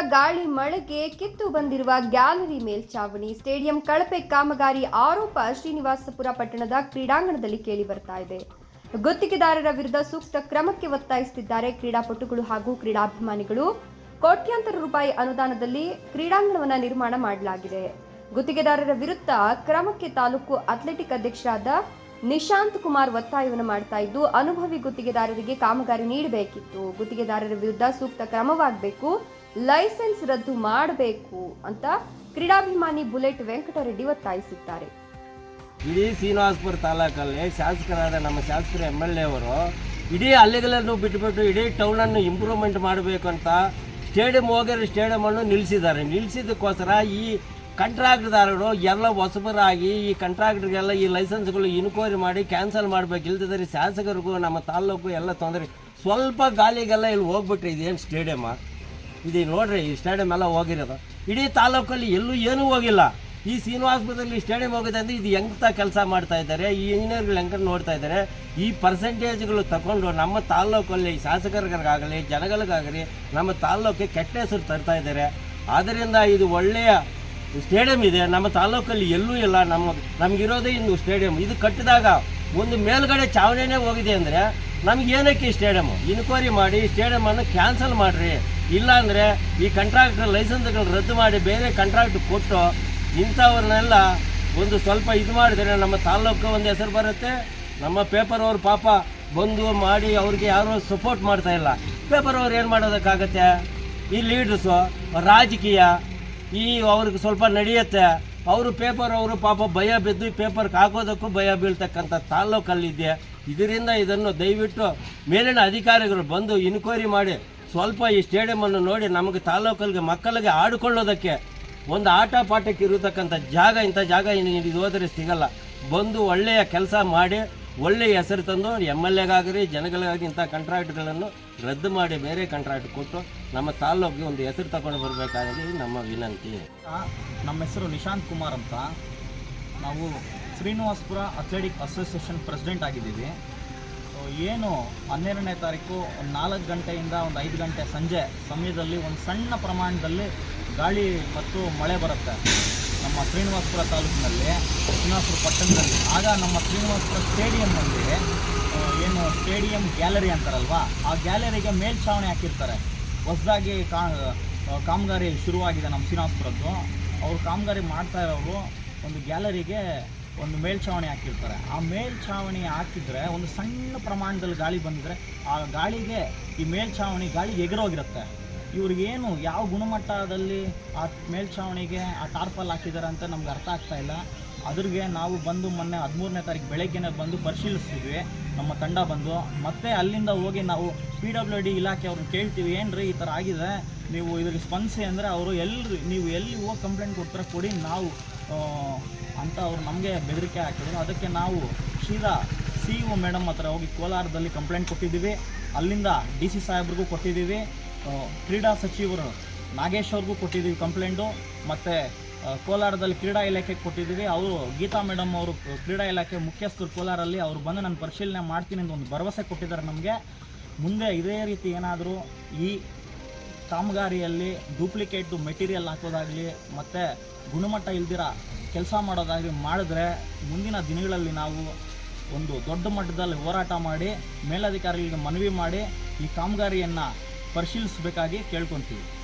ಗಾಳಿ ಮಳೆಗೆ ಕಿತ್ತು ಬಂದಿರುವ ಗ್ಯಾಲರಿ ಮೇಲ್ಚಾವಣಿ ಸ್ಟೇಡಿಯಂ ಕಳಪೆ ಕಾಮಗಾರಿ ಆರೋಪ ಶ್ರೀನಿವಾಸಪುರ ಪಟ್ಟಣದ ಕ್ರೀಡಾಂಗಣದಲ್ಲಿ ಕೇಳಿ ಬರ್ತಾ ಇದೆ. ಗುತ್ತಿಗೆದಾರರ ವಿರುದ್ಧ ಸೂಕ್ತ ಕ್ರಮಕ್ಕೆ ಒತ್ತಾಯಿಸುತ್ತಿದ್ದಾರೆ ಕ್ರೀಡಾಪಟುಗಳು ಹಾಗೂ ಕ್ರೀಡಾಭಿಮಾನಿಗಳು. ಕೋಟ್ಯಾಂತರ ರೂಪಾಯಿ ಅನುದಾನದಲ್ಲಿ ಕ್ರೀಡಾಂಗಣವನ್ನ ನಿರ್ಮಾಣ ಮಾಡಲಾಗಿದೆ. ಗುತ್ತಿಗೆದಾರರ ವಿರುದ್ಧ ಕ್ರಮಕ್ಕೆ ತಾಲೂಕು ಅಥ್ಲೆಟಿಕ್ ಅಧ್ಯಕ್ಷರಾದ ನಿಶಾಂತ್ ಕುಮಾರ್ ಒತ್ತಾಯವನ್ನು ಮಾಡ್ತಾ ಇದ್ದು, ಅನುಭವಿ ಗುತ್ತಿಗೆದಾರರಿಗೆ ಕಾಮಗಾರಿ ನೀಡಬೇಕಿತ್ತು. ಗುತ್ತಿಗೆದಾರರ ವಿರುದ್ಧ ಸೂಕ್ತ ಕ್ರಮವಾಗಬೇಕು, ಲೈಸೆನ್ಸ್ ರದ್ದು ಮಾಡಬೇಕು ಅಂತ ಕ್ರೀಡಾಭಿಮಾನಿ ಬುಲೆಟ್ ವೆಂಕಟರೆಡ್ಡಿ ಒತ್ತಾಯಿಸಿದ್ದಾರೆ. ಇಡೀ ಶ್ರೀನಿವಾಸಪುರ ತಾಲೂಕಲ್ಲಿ ಶಾಸಕರಾದ ನಮ್ಮ ಶಾಸಕರು ಎಂ ಎಲ್ ಎ ಅವರು, ಇಡೀ ಹಳ್ಳಿಗಳನ್ನು ಬಿಟ್ಟುಬಿಟ್ಟು ಇಡೀ ಟೌನನ್ನು ಇಂಪ್ರೂವ್ಮೆಂಟ್ ಮಾಡಬೇಕು ಅಂತ ಸ್ಟೇಡಿಯಂ ಹೋಗಿರೋ ಸ್ಟೇಡಿಯಮನ್ನು ನಿಲ್ಲಿಸಿದ್ದಾರೆ ನಿಲ್ಲಿಸಿದ್ದಕ್ಕೋಸ್ಕರ ಈ ಕಂಟ್ರಾಕ್ಟ್ದಾರರು ಎಲ್ಲ ಹೊಸಬರಾಗಿ ಈ ಕಂಟ್ರಾಕ್ಟ್ಗೆಲ್ಲ ಈ ಲೈಸೆನ್ಸ್ಗಳು ಇನ್ಕ್ವೈರಿ ಮಾಡಿ ಕ್ಯಾನ್ಸಲ್ ಮಾಡಬೇಕು. ಇಲ್ದಿದ್ರೆ ಶಾಸಕರಿಗೂ, ನಮ್ಮ ತಾಲ್ಲೂಕು ಎಲ್ಲ ತೊಂದರೆ. ಸ್ವಲ್ಪ ಗಾಲಿಗೆಲ್ಲ ಇಲ್ಲಿ ಹೋಗ್ಬಿಟ್ರೆ ಇದೇನು ಸ್ಟೇಡಿಯಮ್ಮ ಇದು ನೋಡ್ರಿ, ಈ ಸ್ಟೇಡಿಯಮ್ ಎಲ್ಲ ಹೋಗಿರೋದು. ಇಡೀ ತಾಲೂಕಲ್ಲಿ ಎಲ್ಲೂ ಏನೂ ಹೋಗಿಲ್ಲ. ಈ ಶ್ರೀನಿವಾಸಪುರದಲ್ಲಿ ಸ್ಟೇಡಿಯಂ ಹೋಗಿದೆ ಅಂದರೆ ಇದು ಎಂಥ ಕೆಲಸ ಮಾಡ್ತಾ ಇದ್ದಾರೆ? ಈ ಇಂಜಿನಿಯರ್ಗಳು ಹೆಂಗೆ ನೋಡ್ತಾ ಇದ್ದಾರೆ? ಈ ಪರ್ಸೆಂಟೇಜ್ಗಳು ತಗೊಂಡು ನಮ್ಮ ತಾಲ್ಲೂಕಲ್ಲಿ ಶಾಸಕರಿಗಾಗಲಿ, ಜನಗಳಿಗಾಗಲಿ ನಮ್ಮ ತಾಲ್ಲೂಕಿಗೆ ಕೆಟ್ಟ ಹೆಸರು ತರ್ತಾ ಇದ್ದಾರೆ. ಆದ್ದರಿಂದ ಇದು ಒಳ್ಳೆಯ ಸ್ಟೇಡಿಯಂ ಇದೆ, ನಮ್ಮ ತಾಲೂಕಲ್ಲಿ ಎಲ್ಲೂ ಇಲ್ಲ, ನಮ್ಮ ನಮಗಿರೋದೇ ಇಂದು ಸ್ಟೇಡಿಯಂ. ಇದು ಕಟ್ಟಿದಾಗ ಒಂದು ಮೇಲ್ಗಡೆ ಚಾವಣಿನೇ ಹೋಗಿದೆ ಅಂದರೆ ನಮ್ಗೆ ಏನಕ್ಕೆ ಸ್ಟೇಡಿಯಂ? ಇನ್ಕ್ವೈರಿ ಮಾಡಿ ಸ್ಟೇಡಿಯಮನ್ನು ಕ್ಯಾನ್ಸಲ್ ಮಾಡಿರಿ. ಇಲ್ಲಾಂದರೆ ಈ ಕಂಟ್ರಾಕ್ಟ್ ಲೈಸೆನ್ಸ್ಗಳು ರದ್ದು ಮಾಡಿ, ಬೇರೆ ಕಂಟ್ರಾಕ್ಟ್ ಕೊಟ್ಟು ಇಂಥವ್ರನ್ನೆಲ್ಲ ಒಂದು ಸ್ವಲ್ಪ ಇದು ಮಾಡಿದರೆ ನಮ್ಮ ತಾಲೂಕು ಒಂದು ಹೆಸರು ಬರುತ್ತೆ. ನಮ್ಮ ಪೇಪರ್ ಅವ್ರ ಪಾಪ ಬಂದು ಮಾಡಿ ಅವ್ರಿಗೆ ಯಾರೂ ಸಪೋರ್ಟ್ ಮಾಡ್ತಾ ಇಲ್ಲ. ಪೇಪರ್ ಅವ್ರು ಏನು ಮಾಡೋದಕ್ಕಾಗತ್ತೆ? ಈ ಲೀಡರ್ಸು ರಾಜಕೀಯ ಈ ಅವ್ರಿಗೆ ಸ್ವಲ್ಪ ನಡೆಯುತ್ತೆ. ಅವರು ಪೇಪರ್ ಅವರು ಪಾಪ ಭಯ ಬಿದ್ದು ಪೇಪರ್ಗೆ ಹಾಕೋದಕ್ಕೂ ಭಯ ಬೀಳ್ತಕ್ಕಂಥ ತಾಲ್ಲೂಕಲ್ಲಿದೆ ಇದರಿಂದ ಇದನ್ನು ದಯವಿಟ್ಟು ಮೇಲಿನ ಅಧಿಕಾರಿಗಳು ಬಂದು ಇನ್ಕ್ವೈರಿ ಮಾಡಿ ಸ್ವಲ್ಪ ಈ ಸ್ಟೇಡಿಯಮನ್ನು ನೋಡಿ ನಮಗೆ ತಾಲೂಕಲ್ಲಿಗೆ ಮಕ್ಕಳಿಗೆ ಆಡಿಕೊಳ್ಳೋದಕ್ಕೆ ಒಂದು ಆಟ ಪಾಠಕ್ಕೆ ಇರತಕ್ಕಂಥ ಜಾಗ ಇಂಥ ಜಾಗ ಇದು ಹೋದರೆ ಸಿಗಲ್ಲ. ಬಂದು ಒಳ್ಳೆಯ ಕೆಲಸ ಮಾಡಿ ಒಳ್ಳೆಯ ಹೆಸರು ತಂದು ಎಂ ಎಲ್ ಎಗಾಗಲಿ ಜನಗಳಿಗಾಗಿ ಇಂಥ ಕಾಂಟ್ರಾಕ್ಟ್ಗಳನ್ನು ರದ್ದು ಮಾಡಿ ಬೇರೆ ಕಾಂಟ್ರಾಕ್ಟ್ ಕೊಟ್ಟು ನಮ್ಮ ತಾಲೂಕಿಗೆ ಒಂದು ಹೆಸರು ತಗೊಂಡು ಬರಬೇಕಾಗಿ ನಮ್ಮ ವಿನಂತಿ. ನಮ್ಮ ಹೆಸರು ನಿಶಾಂತ್ ಕುಮಾರ್ ಅಂತ. ನಾವು ಶ್ರೀನಿವಾಸಪುರ ಅಥ್ಲೆಟಿಕ್ ಅಸೋಸಿಯೇಷನ್ ಪ್ರೆಸಿಡೆಂಟ್ ಆಗಿದ್ದೀವಿ. ಏನು ಹನ್ನೆರಡನೇ ತಾರೀಕು ಒಂದು ನಾಲ್ಕು ಗಂಟೆಯಿಂದ ಒಂದು ಐದು ಗಂಟೆ ಸಂಜೆ ಸಮಯದಲ್ಲಿ ಒಂದು ಸಣ್ಣ ಪ್ರಮಾಣದಲ್ಲಿ ಗಾಳಿ ಮತ್ತು ಮಳೆ ಬರುತ್ತೆ. ನಮ್ಮ ಶ್ರೀನಿವಾಸಪುರ ತಾಲೂಕಿನಲ್ಲಿ ಶ್ರೀನಿವಾಸಪುರ ಪಟ್ಟಣದಲ್ಲಿ. ಆಗ ನಮ್ಮ ಶ್ರೀನಿವಾಸಪುರ ಸ್ಟೇಡಿಯಂನಲ್ಲಿ ಏನು ಸ್ಟೇಡಿಯಂ ಗ್ಯಾಲರಿ ಅಂತಾರಲ್ವಾ, ಆ ಗ್ಯಾಲರಿಗೆ ಮೇಲ್ಛಾವಣಿ ಹಾಕಿರ್ತಾರೆ. ಹೊಸದಾಗಿ ಕಾ ಕಾಮಗಾರಿ ಶುರುವಾಗಿದೆ ನಮ್ಮ ಶ್ರೀನಿವಾಸಪುರದ್ದು. ಅವರು ಕಾಮಗಾರಿ ಮಾಡ್ತಾ ಇರೋರು ಒಂದು ಗ್ಯಾಲರಿಗೆ ಒಂದು ಮೇಲ್ಛಾವಣಿ ಹಾಕಿರ್ತಾರೆ. ಆ ಮೇಲ್ಛಾವಣಿ ಹಾಕಿದರೆ, ಒಂದು ಸಣ್ಣ ಪ್ರಮಾಣದಲ್ಲಿ ಗಾಳಿ ಬಂದಿದ್ರೆ, ಆ ಗಾಳಿಗೆ ಈ ಮೇಲ್ಛಾವಣಿ ಗಾಳಿಗೆ ಎಗರೋಗಿರುತ್ತೆ. ಇವ್ರಿಗೇನು ಯಾವ ಗುಣಮಟ್ಟದಲ್ಲಿ ಆ ಮೇಲ್ಛಾವಣಿಗೆ ಆ ಟಾರ್ಪಲ್ ಹಾಕಿದ್ದಾರೆ ಅಂತ ನಮ್ಗೆ ಅರ್ಥ ಆಗ್ತಾ ಇಲ್ಲ. ಅದ್ರಿಗೆ ನಾವು ಬಂದು ಮೊನ್ನೆ ಹದಿಮೂರನೇ ತಾರೀಕು ಬೆಳಗ್ಗೆನೇ ಬಂದು ಪರಿಶೀಲಿಸ್ತಿದ್ವಿ. ನಮ್ಮ ತಂಡ ಬಂದು. ಮತ್ತೆ ಅಲ್ಲಿಂದ ಹೋಗಿ ನಾವು ಪಿ ಡಬ್ಲ್ಯೂ ಡಿ ಇಲಾಖೆ ಅವ್ರನ್ನ ಕೇಳ್ತೀವಿ, ಏನ್ರಿ ಈ ಥರ ಆಗಿದೆ? ನೀವು ಇದಕ್ಕೆ ಸ್ಪಂದಿಸಿ ಅಂದರೆ ಅವರು ಎಲ್ರಿ, ನೀವು ಎಲ್ಲಿ ಹೋಗಿ ಕಂಪ್ಲೇಂಟ್ ಕೊಡ್ತಾರೆ ಕೊಡಿ ನಾವು ಅಂತ ಅವ್ರು ನಮಗೆ ಬೆದರಿಕೆ ಹಾಕಿದ್ರು. ಅದಕ್ಕೆ ನಾವು ಸೀದಾ ಸಿ ಇ ಮೇಡಮ್ ಹತ್ರ ಹೋಗಿ ಕೋಲಾರದಲ್ಲಿ ಕಂಪ್ಲೇಂಟ್ ಕೊಟ್ಟಿದ್ದೀವಿ. ಅಲ್ಲಿಂದ ಡಿ ಸಿ ಸಾಹೇಬ್ರಿಗೂ ಕೊಟ್ಟಿದ್ದೀವಿ. ಕ್ರೀಡಾ ಸಚಿವರು ನಾಗೇಶ್ ಅವ್ರಿಗೂ ಕೊಟ್ಟಿದ್ದೀವಿ ಕಂಪ್ಲೇಂಟು, ಮತ್ತು ಕೋಲಾರದಲ್ಲಿ ಕ್ರೀಡಾ ಇಲಾಖೆಗೆ ಕೊಟ್ಟಿದ್ದೀವಿ. ಅವರು ಗೀತಾ ಮೇಡಮ್ ಅವರು ಕ್ರೀಡಾ ಇಲಾಖೆ ಮುಖ್ಯಸ್ಥರು ಕೋಲಾರಲ್ಲಿ, ಅವರು ಬಂದು ನಾನು ಪರಿಶೀಲನೆ ಮಾಡ್ತೀನಿ ಅಂತ ಒಂದು ಭರವಸೆ ಕೊಟ್ಟಿದ್ದಾರೆ ನಮಗೆ. ಮುಂದೆ ಇದೇ ರೀತಿ ಏನಾದರೂ ಈ ಕಾಮಗಾರಿಯಲ್ಲಿ ಡೂಪ್ಲಿಕೇಟು ಮೆಟೀರಿಯಲ್ ಹಾಕೋದಾಗಲಿ, ಮತ್ತು ಗುಣಮಟ್ಟ ಇಲ್ದಿರ ಕೆಲಸ ಮಾಡೋದಾಗಲಿ ಮಾಡಿದ್ರೆ ಮುಂದಿನ ದಿನಗಳಲ್ಲಿ ನಾವು ಒಂದು ದೊಡ್ಡ ಮಟ್ಟದಲ್ಲಿ ಹೋರಾಟ ಮಾಡಿ, ಮೇಲಧಿಕಾರಿಗಳಿಗೆ ಮನವಿ ಮಾಡಿ ಈ ಕಾಮಗಾರಿಯನ್ನು ಪರಿಶೀಲಿಸಬೇಕಾಗಿ ಕೇಳ್ಕೊತೀವಿ.